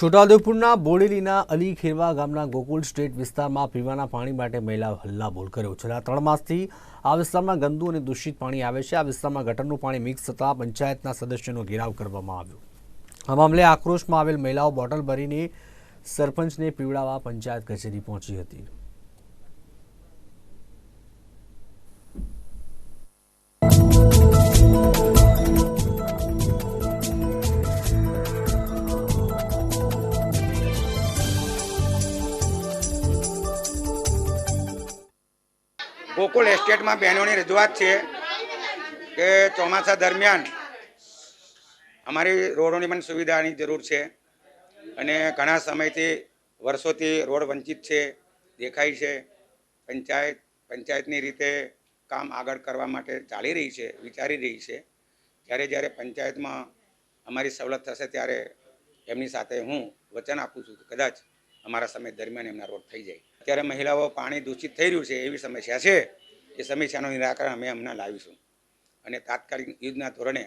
છોટાઉદેપુરના બોડેલીના અલી ખેરવા ગામના ગોકુલ સ્ટેટ વિસ્તારમાં પીવાના પાણી માટે મહિલા હલ્લાબોલ કર્યો. છેલ્લા ત્રણ માસથી આ વિસ્તારમાં ગંદુ અને દૂષિત પાણી આવે છે. આ વિસ્તારમાં ગટરનું પાણી મિક્સ થતાં પંચાયતના સદસ્યોનો ઘેરાવ કરવામાં આવ્યો. આ મામલે આક્રોશમાં આવેલ મહિલાઓ બોટલ ભરીને સરપંચને પીવડાવવા પંચાયત કચેરી પહોંચી હતી. ગોકુલ એસ્ટેટમાં બહેનોની રજૂઆત છે કે ચોમાસા દરમિયાન અમારી રોડોની પણ સુવિધાની જરૂર છે અને ઘણા સમયથી વર્ષોથી રોડ વંચિત છે, દેખાય છે, પંચાયત, પંચાયતની રીતે કામ આગળ કરવા માટે ચાલી રહી છે, વિચારી રહી છે. જ્યારે જ્યારે પંચાયતમાં અમારી સવલત થશે ત્યારે એમની સાથે હું વચન આપું છું કે કદાચ અમારા સમય દરમિયાન એમના રોડ થઈ જાય. અત્યારે મહિલાઓ પાણી દૂષિત થઈ રહ્યું છે એવી સમસ્યા છે. એ સમસ્યાનું નિરાકરણ અમે હમણાં લાવીશું. અને તાત્કાલિક યુદ્ધના ધોરણે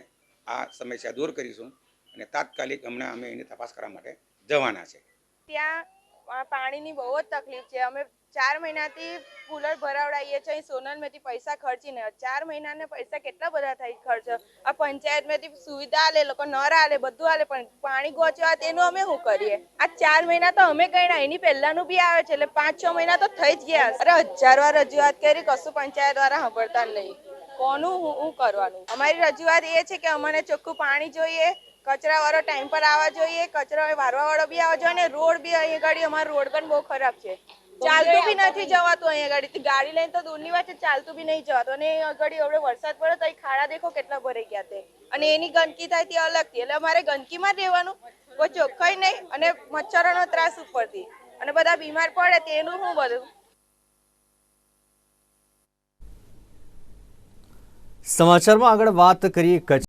આ સમસ્યા દૂર કરીશું અને તાત્કાલિક હમણાં અમે એની તપાસ કરવા માટે જવાના છે. ત્યાં પાણીની બહુ જ તકલીફ છે. અમે ચાર મહિનાથી કુલર ભરાવડાવીએ છીએ સોનલમાંથી પૈસા ખર્ચીને ચાર મહિનાને પૈસા કેટલા બધા થાય ખર્ચ? આ પંચાયતમાંથી સુવિધા આલે, લોકો નર આલે, બધું આલે, પણ પાણી ગોચવા તેનું અમે શું કરીએ? આ ચાર મહિના તો અમે ગણ્યા, એની પહેલાનું બી આવે છે, એટલે પાંચ છ મહિના તો થઈ જ ગયા. અરે હજાર વાર રજૂઆત કરી, કશું પંચાયત દ્વારા સાંભળતા નહીં. કોનું હું કરવાનું? અમારી રજૂઆત એ છે કે અમને ચોખ્ખું પાણી જોઈએ કચરા વાળો ટાઈમ પર આવવા જોઈએ કચરા વારવા વાળો બી આવવા જોઈએ, અને રોડ બી અહીં ગાડી અમારો રોડ પણ બહુ ખરાબ છે. ચાલતું બી નથી જવાતું અહીંયા ગાડી. ગાડી લઈને તો દૂરની વાત છે ચાલતું બી નહીં જવાતું. અને આગળ ગાડી વરસાદ પડે તો ખાડા દેખો કેટલા ભરાઈ ગયા તે. અને એની ગંદકી થાય તે અલગથી. એટલે અમારે ગંદકીમાં જ રહેવાનું. કોઈ ચોખ્ખાઈ નહીં અને મચ્છરોનો ત્રાસ ઉપરથી. અને બધા બીમાર પડે તેનું શું બધું? સમાચારમાં આગળ વાત કરીએ કચ્છ.